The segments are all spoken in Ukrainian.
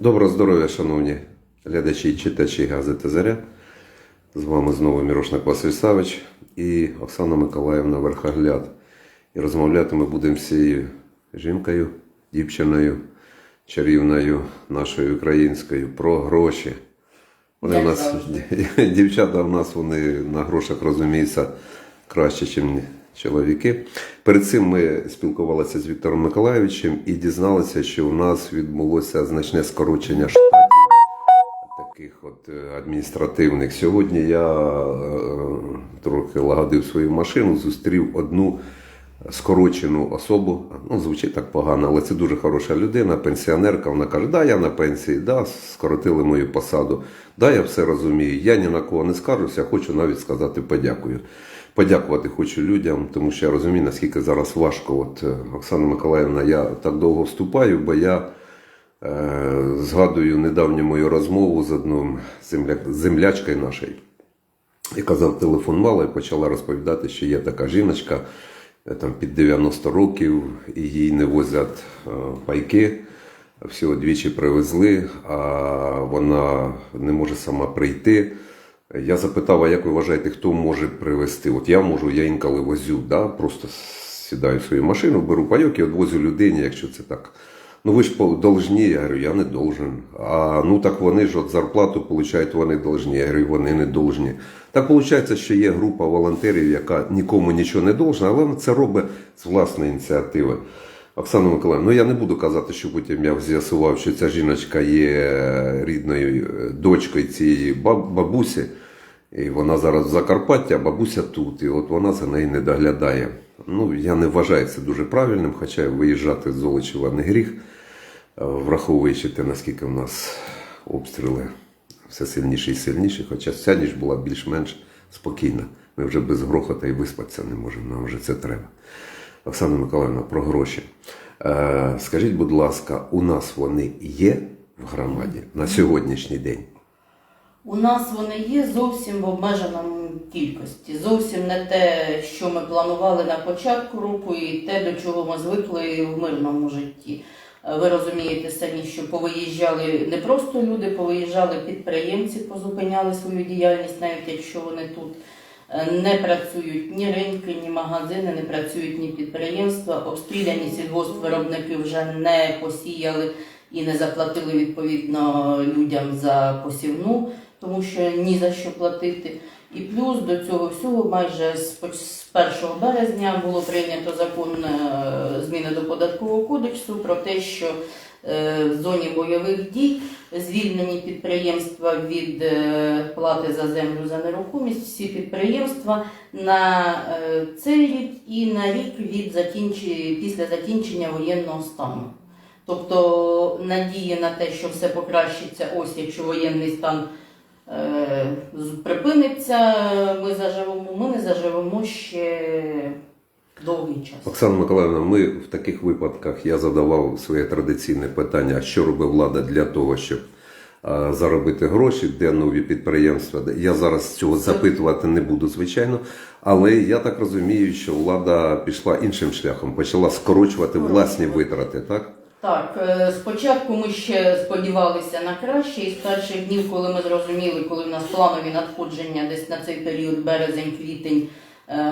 Доброго здоров'я, шановні глядачі і читачі газети Заря. З вами знову Мірошник Василь Савич і Оксана Миколаївна Верхогляд. І розмовляти ми будемо з цією жінкою, дівчиною, чарівною нашою українською про гроші. Вони в нас, завжди. дівчата в нас вони на грошах розуміються краще, ніж чоловіки. Перед цим ми спілкувалися з Віктором Миколаївичем і дізналися, що у нас відбулося значне скорочення штатів таких от е, адміністративних. Сьогодні я е, трохи лагодив свою машину, зустрів одну скорочену особу. Ну, звучить так погано, але це дуже хороша людина, пенсіонерка. Вона каже, да, я на пенсії, да, скоротили мою посаду. Да, я все розумію. Я ні на кого не скаржуся, хочу навіть сказати подякую. Подякувати хочу людям, тому що я розумію, наскільки зараз важко. От е, Оксана Миколаївна, я так довго вступаю, бо я Е, Згадую недавню мою розмову з одним земля... землячкою нашою, яка зателефонувала і почала розповідати, що є така жіночка е, там, під 90 років, і їй не возять е, пайки. Всього двічі привезли, а вона не може сама прийти. Я запитав, а як ви вважаєте, хто може привезти? От я можу, я інколи возю, да? просто сідаю в свою машину, беру пайок і відвозю людині, якщо це так. Ну ви ж должні, я говорю, я не должен. А ну так вони ж от зарплату получають, вони должні. Я говорю, вони не должні. Так виходить, що є група волонтерів, яка нікому нічого не должна, але це робить з власної ініціативи. Оксана Миколаївна, ну я не буду казати, що потім я з'ясував, що ця жіночка є рідною е, дочкою цієї бабусі. І вона зараз в Закарпатті, а бабуся тут. І от вона за нею не доглядає. Ну, я не вважаю це дуже правильним, хоча виїжджати з Золочева не гріх, е, враховуючи те, наскільки в нас обстріли все сильніші і сильніші, хоча ця ніч була більш-менш спокійна. Ми вже без грохота і виспатися не можемо, нам вже це треба. Оксана Миколаївна, про гроші. Е, скажіть, будь ласка, у нас вони є в громаді на сьогоднішній день? У нас вони є зовсім в обмеженому кількості. Зовсім не те, що ми планували на початку року, і те, до чого ми звикли в мирному житті. Е, Ви розумієте самі, що повиїжджали не просто люди, повиїжджали підприємці, позупиняли свою діяльність, навіть якщо вони тут. Е, Не працюють ні ринки, ні магазини, не працюють ні підприємства. Обстріляні сільгоспвиробники вже не посіяли і не заплатили відповідно людям за посівну, тому що ні за що платити. І плюс до цього всього майже з поч- з 1 березня було прийнято закон е, зміни до податкового кодексу про те, що в зоні бойових дій звільнені підприємства від е, плати за землю за нерухомість. Всі підприємства на е, цей рік і на рік від закінчі, після закінчення воєнного стану. Тобто надії на те, що все покращиться, ось якщо воєнний стан е, припиниться, ми заживемо, ми не заживемо ще довгий час. Оксана Миколаївна, ми в таких випадках я задавав своє традиційне питання: що робить влада для того, щоб а, заробити гроші, де нові підприємства. Я зараз цього запитувати не буду, звичайно. Але я так розумію, що влада пішла іншим шляхом, почала скорочувати власні витрати, так? Так, е, спочатку ми ще сподівалися на краще, і з перших днів, коли ми зрозуміли, коли в нас планові надходження десь на цей період, березень, квітень, е,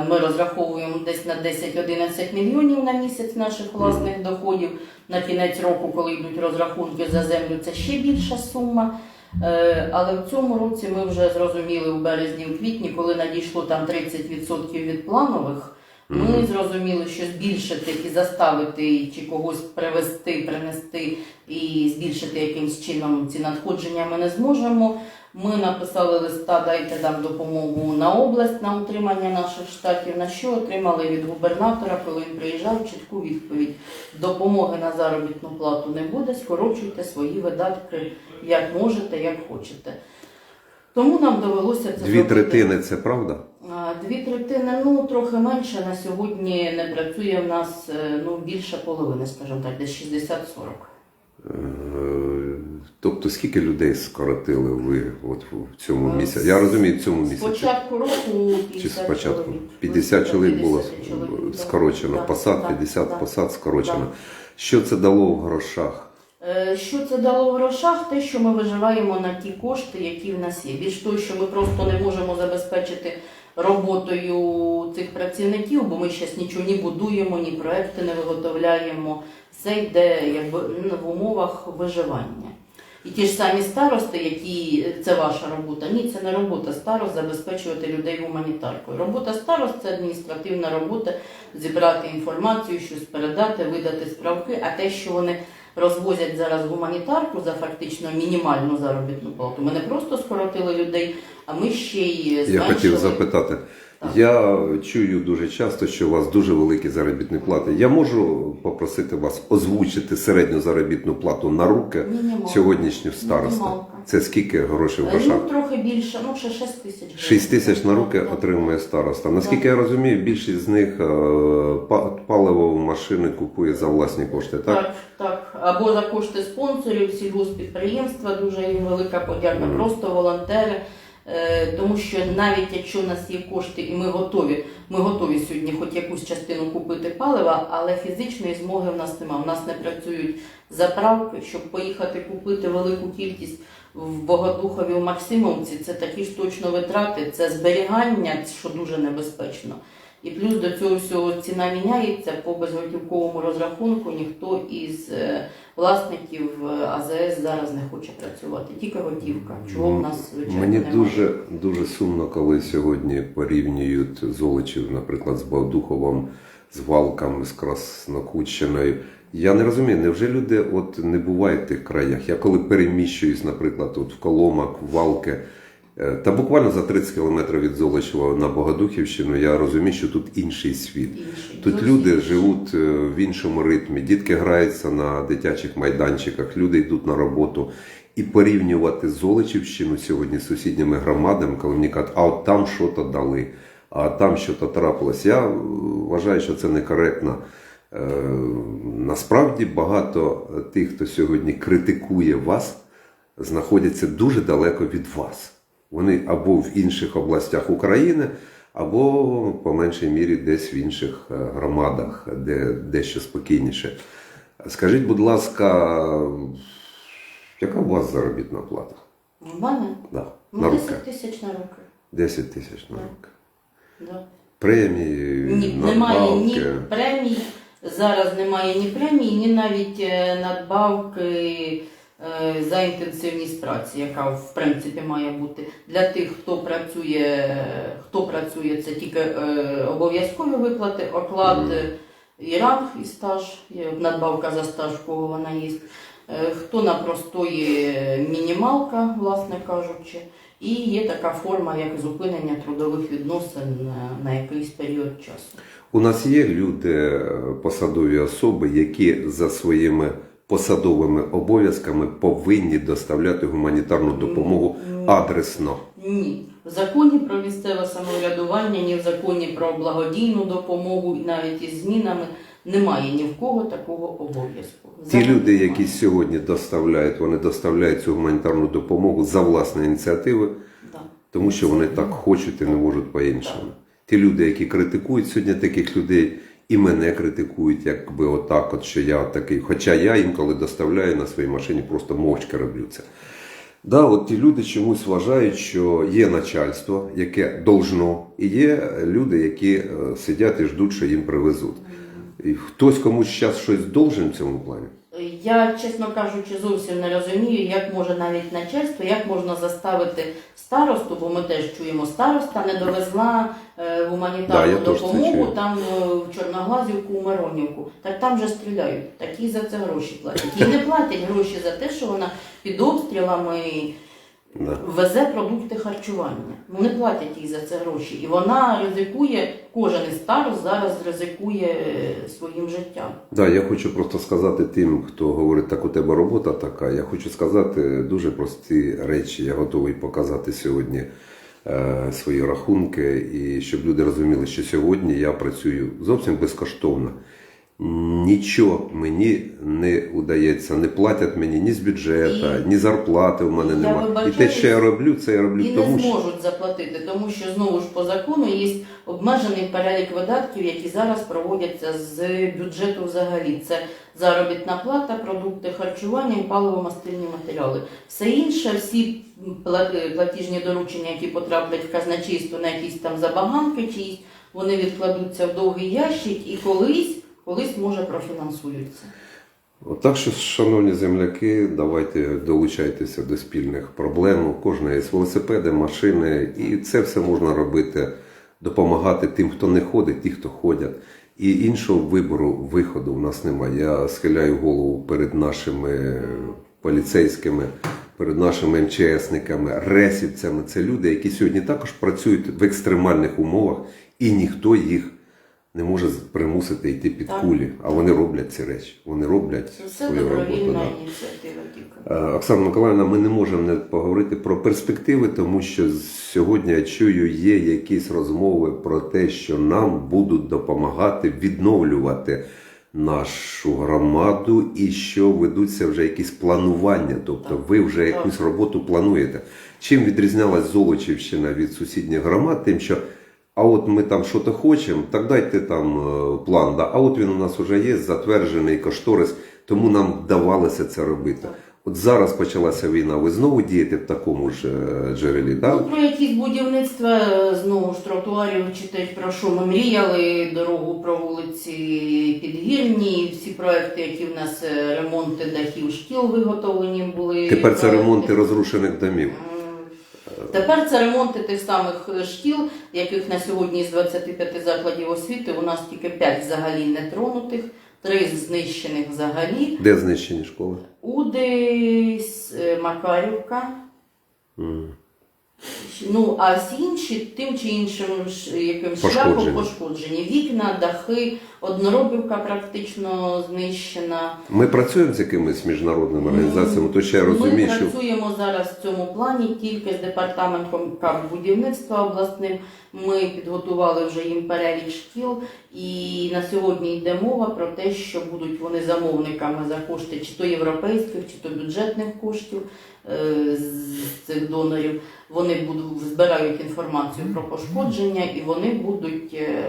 ми розраховуємо десь на 10-11 мільйонів на місяць наших власних доходів. На кінець року, коли йдуть розрахунки за землю, це ще більша сума. Е, Але в цьому році ми вже зрозуміли в березні, в квітні, коли надійшло там 30% від планових. Ми зрозуміли, що збільшити і заставити чи когось привести, принести і збільшити якимсь чином ці надходження ми не зможемо. Ми написали листа, дайте нам допомогу на область на утримання наших штатів. На що отримали від губернатора, коли він приїжджав, чітку відповідь: допомоги на заробітну плату не буде, скорочуйте свої видатки як можете, як хочете. Тому нам довелося це Дві третини це правда? Дві третини, ну трохи менше на сьогодні не працює в нас е, ну більше половини, скажімо так, десь 60-40. Тобто, скільки людей скоротили ви от в цьому Е, місяці? Я розумію, в цьому З місяці. початку року 50 Чи спочатку? чоловік. 50 чоловік було 50 чоловік, да. скорочено Да, посад, да, 50 да. посад скорочено. Да. Що це дало в грошах? Е, Що це дало в грошах? Те, що ми виживаємо на ті кошти, які в нас є. Більш того, що ми просто не можемо забезпечити роботою цих працівників, бо ми зараз нічого ні будуємо, ні проекти не виготовляємо. Все йде якби ну, в умовах виживання. І ті ж самі старости, які це ваша робота. Ні, це не робота старост забезпечувати людей гуманітаркою. Робота старост це адміністративна робота, зібрати інформацію, щось передати, видати справки. А те, що вони розвозять зараз гуманітарку за фактично мінімальну заробітну плату, ми не просто скоротили людей, а ми ще й Я хотів запитати. Я чую дуже часто, що у вас дуже великі заробітні плати. Я можу попросити вас озвучити середню заробітну плату на руки Мінімалка. сьогоднішню староста. Мінімалка. Це скільки грошей в Е, грошах? Ну, трохи більше, ну ще 6 тисяч гривень. 6 тисяч на руки отримує староста. Наскільки я розумію, більшість з них е, па- паливо машини купує за власні кошти, так? Так, так. Або за кошти спонсорів, сільгоспідприємства, дуже їм велика подяка, Мгм. просто волонтери. Е, Тому що навіть якщо у нас є кошти і ми готові, ми готові сьогодні хоч якусь частину купити палива, але фізичної змоги в нас немає. У нас не працюють заправки, щоб поїхати купити велику кількість в Богодухові у Максимовці. Це такі ж точно витрати, це зберігання, що дуже небезпечно. І плюс до цього всього ціна міняється по безготівковому розрахунку. Ніхто із е, власників е, АЗС зараз не хоче працювати. Тільки готівка. Чого в нас звичайно Мені немає. дуже дуже сумно, коли сьогодні порівнюють Золочів, наприклад, з Бавдуховом, з Валками, з Краснокутщиною. Я не розумію, невже люди от не бувають в тих краях? Я коли переміщуюсь, наприклад, от в Коломак, в Валки, та буквально за 30 кілометрів від Золочева на Богодухівщину, я розумію, що тут інший світ. Інший. Тут люди живуть е, в іншому ритмі, дітки граються на дитячих майданчиках, люди йдуть на роботу. І порівнювати Золочівщину сьогодні з сусідніми громадами, коли мені кажуть, а от там що-то дали, а там що-то трапилось. Я е, вважаю, що це некоректно. Е, Насправді багато тих, хто сьогодні критикує вас, знаходяться дуже далеко від вас. Вони або в інших областях України, або по меншій мірі десь в інших е, громадах, де дещо спокійніше. Скажіть, будь ласка, яка у вас заробітна плата? У мене Да, ну, руки. 10 тисяч на руки. 10 тисяч на руки. Да. Премії, Ні, немає ні премій. Зараз немає ні премій, ні навіть е, надбавки за інтенсивність праці, яка в принципі має бути для тих, хто працює, хто працює, це тільки е, обов'язкові виплати, оклад е, і ранг, і стаж, надбавка за стаж, в кого вона є. Е, Хто на простої е, мінімалка, власне кажучи, і є така форма, як зупинення трудових відносин на, якийсь період часу. У нас є люди, е, посадові особи, які за своїми посадовими обов'язками повинні доставляти гуманітарну допомогу адресно. Ні. В законі про місцеве самоврядування, ні в законі про благодійну допомогу, і навіть із змінами немає ні в кого такого обов'язку. Ті люди, які сьогодні доставляють, вони доставляють цю гуманітарну допомогу за власної ініціативи, Да. тому що вони так хочуть і не можуть по-іншому. Ті люди, які критикують сьогодні таких людей, і мене критикують, якби отак, от що я такий. Хоча я інколи доставляю на своїй машині, просто мовчки роблю це. Да, от ті люди чомусь вважають, що є начальство, яке должно, і є люди, які е, сидять і ждуть, що їм привезуть. І хтось комусь зараз щось должен в цьому плані. Я, чесно кажучи, зовсім не розумію, як може навіть начальство, як можна заставити старосту, бо ми теж чуємо, староста не довезла гуманітарну Да, допомогу там е, в Чорноглазівку, у Миронівку. Так там же стріляють, такі за це гроші платять. І не платять гроші за те, що вона під обстрілами Да. везе продукти харчування. Ну не платять їй за це гроші. І вона ризикує, кожен із старост зараз ризикує е, своїм життям. Да, я хочу просто сказати тим, хто говорить, так у тебе робота така. Я хочу сказати дуже прості речі. Я готовий показати сьогодні е, свої рахунки, і щоб люди розуміли, що сьогодні я працюю зовсім безкоштовно. Нічого мені не удається, не платять мені ні з бюджету, І- ні зарплати в мене немає. І те, що я роблю, це я роблю І тому, не що зможуть заплатити, тому що знову ж по закону є обмежений перелік видатків, які зараз проводяться з бюджету взагалі. Це заробітна плата, продукти харчування і паливо-мастильні матеріали. Все інше, всі пла- платіжні доручення, які потраплять в казначейство на якісь там забаганки чиїсь, вони відкладуться в довгий ящик і колись, колись може профінансуються. Отак що, шановні земляки, давайте долучайтеся до спільних проблем. У кожної є велосипеди, машини, і це все можна робити, допомагати тим, хто не ходить, ті, хто ходять. І іншого вибору, виходу в нас немає. Я схиляю голову перед нашими поліцейськими, перед нашими МЧСниками, ресівцями. Це люди, які сьогодні також працюють в екстремальних умовах, і ніхто їх не може примусити йти під Так. кулі. А вони роблять ці речі. Вони роблять Це все свою роботу. да. ініціатива тільки. Е, Оксана Миколаївна, ми не можемо не поговорити про перспективи, тому що сьогодні я чую, є якісь розмови про те, що нам будуть допомагати відновлювати нашу громаду, і що ведуться вже якісь планування. Тобто, ви вже Так. якусь роботу плануєте. Чим відрізнялась Золочівщина від сусідніх громад? Тим, що а от ми там що-то хочемо, так дайте там е, план. Да? А от він у нас вже є, затверджений кошторис, тому нам вдавалося це робити. От зараз почалася війна, ви знову дієте в такому ж е, джерелі, Ну, про якісь будівництва е, знову ж тротуарів чи те, про що ми мріяли, дорогу про вулиці Підгірні, всі проекти, які в нас ремонти дахів шкіл виготовлені були. Тепер це проекти. ремонти розрушених домів. Тепер це ремонти тих самих е, шкіл, яких на сьогодні з 25 закладів освіти у нас тільки 5 взагалі не тронутих, 3 знищених взагалі. Де знищені школи? Удись, е, Макарівка. М. Ну, а всі інші тим чи іншим якимсь шляхом пошкоджені. Вікна, дахи, одноробівка практично знищена. Ми працюємо з якимись міжнародними організаціями, то ще я розумію, Ми що працюємо зараз в цьому плані тільки з департаментом будівництва обласним. Ми підготували вже їм перелік шкіл, і на сьогодні йде мова про те, що будуть вони замовниками за кошти чи то європейських, чи то бюджетних коштів е, з цих донорів. Вони будуть збирають інформацію про пошкодження, і вони будуть е,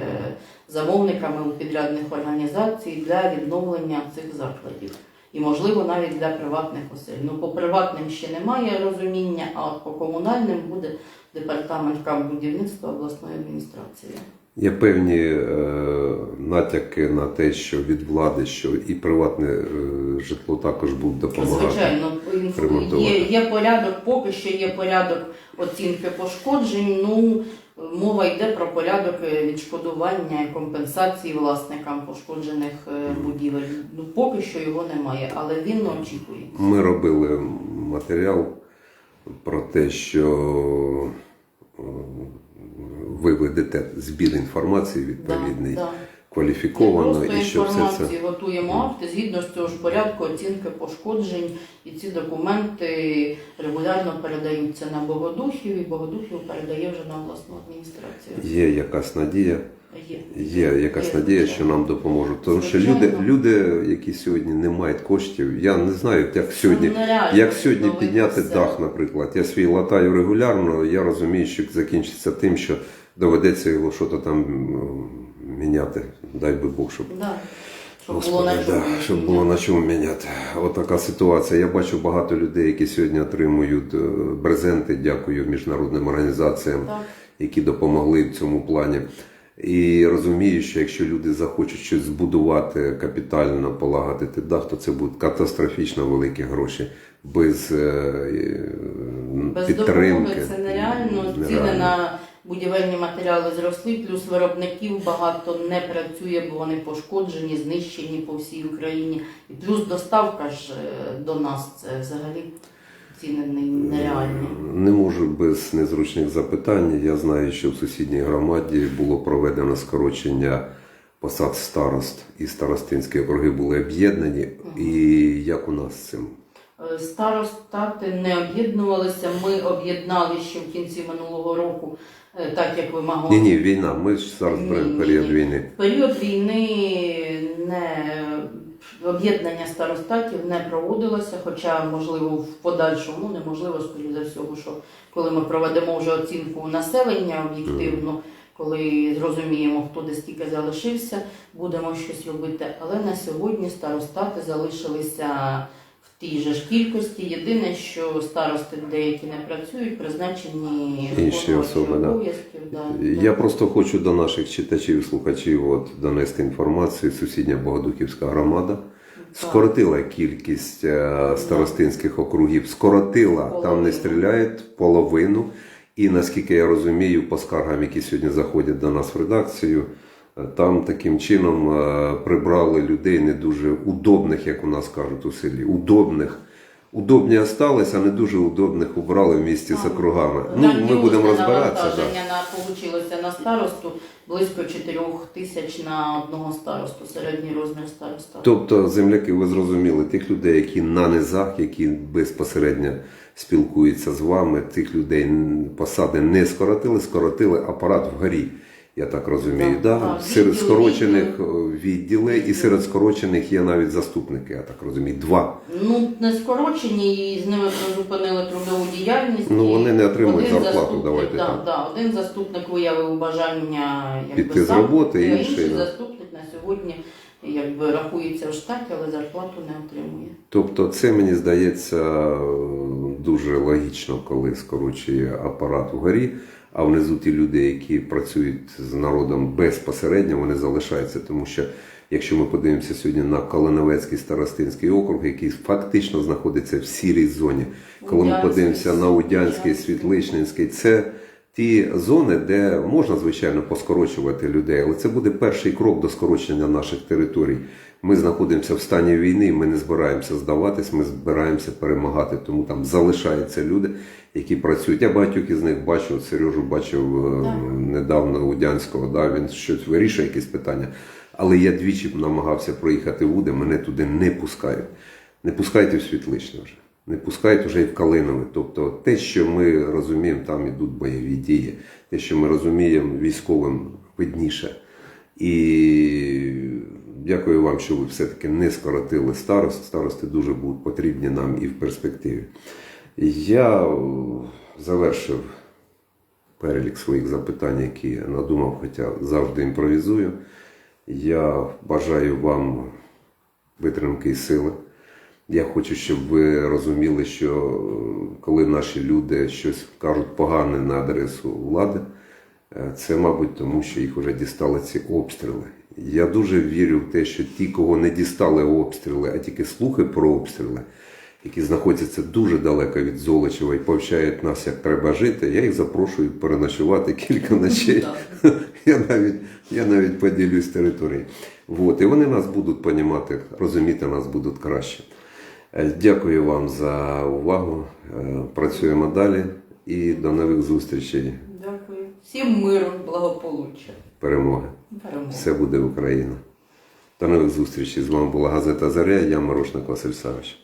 замовниками у підрядних організацій для відновлення цих закладів. І, можливо, навіть для приватних осель. Ну, по приватним ще немає розуміння, а от по комунальним буде департамент будівництва обласної адміністрації. є певні е, натяки на те, що від влади, що і приватне е, житло також будуть допомагати. Звичайно, є, є порядок, поки що є порядок оцінки пошкоджень. Ну, мова йде про порядок відшкодування і компенсації власникам пошкоджених е, будівель. Ну, поки що його немає, але він очікує. Ми робили матеріал про те, що е, ви ведете збір інформації відповідний, Да, да. Кваліфіковано, і що все це. готуємо акти згідно з цього ж порядку оцінки пошкоджень, і ці документи регулярно передаються на Богодухів, і Богодухів передає вже на обласну адміністрацію. Є якась надія, Є. є якась Є, надія, що нам допоможуть. Тому що люди, люди, які сьогодні не мають коштів, я не знаю, як сьогодні. Ну, Як сьогодні підняти все. дах, наприклад. Я свій латаю регулярно, я розумію, що закінчиться тим, що доведеться його щось там міняти. Дай би Бог, щоб Да. Щоб Господи, було на да, чому. щоб було на чому міняти. Отака ситуація. Я бачу багато людей, які сьогодні отримують е, брезенти. Дякую міжнародним організаціям, Так. які допомогли в цьому плані. І розумію, що якщо люди захочуть щось збудувати капітально, полагодити дах, то це будуть катастрофічно великі гроші без, е, Без підтримки. допомоги це нереально. Ціни на будівельні матеріали зросли, плюс виробників багато не працює, бо вони пошкоджені, знищені по всій Україні. І плюс доставка ж е, до нас це взагалі ціни не- нереальні. Не можу без незручних запитань. Я знаю, що в сусідній громаді було проведено скорочення посад старост, і старостинські округи були об'єднані. І як у нас з цим? Е, Старостати не об'єднувалися. Ми об'єднали ще в кінці минулого року, так як вимагав Ні, ні, війна. Ми ж зараз беремо період війни. Період війни не об'єднання старостатів не проводилося, хоча можливо в подальшому, неможливо, скоріше за всього, що коли ми проведемо вже оцінку населення об'єктивно, коли зрозуміємо, хто де стільки залишився, будемо щось робити. Але на сьогодні старостати залишилися тій же ж кількості. Єдине, що старости деякі не працюють, призначені Інші особи, да. обов'язків. Да. Я просто хочу до наших читачів і слухачів от, донести інформацію. Сусідня Богодухівська громада скоротила кількість е, старостинських округів, скоротила, там не стріляють половину. І наскільки я розумію, по скаргам, які сьогодні заходять до нас в редакцію, там таким чином е, прибрали людей не дуже удобних, як у нас кажуть у селі. Удобних. Удобні остались, а не дуже удобних убрали в місті з округами. Ну, ми будемо розбиратися. Навантаження на получилося на старосту близько 4 тисяч на одного старосту, середній розмір староста. Тобто, земляки, ви зрозуміли, тих людей, які на низах, які безпосередньо спілкуються з вами, тих людей посади не скоротили, скоротили апарат вгорі. Я так розумію, Так, да? так, серед відділи, скорочених відділи, і серед скорочених є навіть заступники, я так розумію, два. Ну, не скорочені і з ними призупинили трудову діяльність. Ну, вони не отримують один зарплату, заступник- давайте да, так. Да, один заступник виявив бажання якби, Піти з роботи, а інший, інший да. заступник на сьогодні якби рахується в штаті, але зарплату не отримує. Тобто, це мені здається е, дуже логічно, коли скорочує апарат вгорі, а внизу ті люди, які працюють з народом безпосередньо, вони залишаються. Тому що якщо ми подивимося сьогодні на Калиновецький старостинський округ, який фактично знаходиться в сірій зоні, коли ми подивимося на Удянський, Удянський. Світличнинський, це ті зони, де можна звичайно поскорочувати людей, але це буде перший крок до скорочення наших територій. Ми знаходимося в стані війни, ми не збираємося здаватись, ми збираємося перемагати. Тому там залишаються люди, які працюють. Я багатьох із них бачу, от Сережу бачив е, Так. недавно Удянського, да, він щось вирішує якісь питання. Але я двічі намагався проїхати в Уди, мене туди не пускають. Не пускайте в Світличне вже. Не пускають вже і в Калинове. Тобто те, що ми розуміємо, там ідуть бойові дії, те, що ми розуміємо, військовим видніше. І дякую вам, що ви все-таки не скоротили старост. Старости дуже будуть потрібні нам і в перспективі. Я завершив перелік своїх запитань, які я надумав, хоча завжди імпровізую. Я бажаю вам витримки і сили. Я хочу, щоб ви розуміли, що е, коли наші люди щось кажуть погане на адресу влади, е, це, мабуть, тому що їх вже дістали ці обстріли. Я дуже вірю в те, що ті, кого не дістали обстріли, а тільки слухи про обстріли, які знаходяться дуже далеко від Золочева і повчають нас, як треба жити, я їх запрошую переночувати кілька ночей. Я навіть, я навіть поділюсь територією. І вони нас будуть понімати, розуміти нас будуть краще. Е, Дякую вам за увагу. Е, Працюємо далі і до нових зустрічей. Дякую. Всім миру, благополуччя. Перемоги. Перемоги. Все буде Україна. До нових зустрічей. З вами була газета Заря. Я Морошник Василь Савич.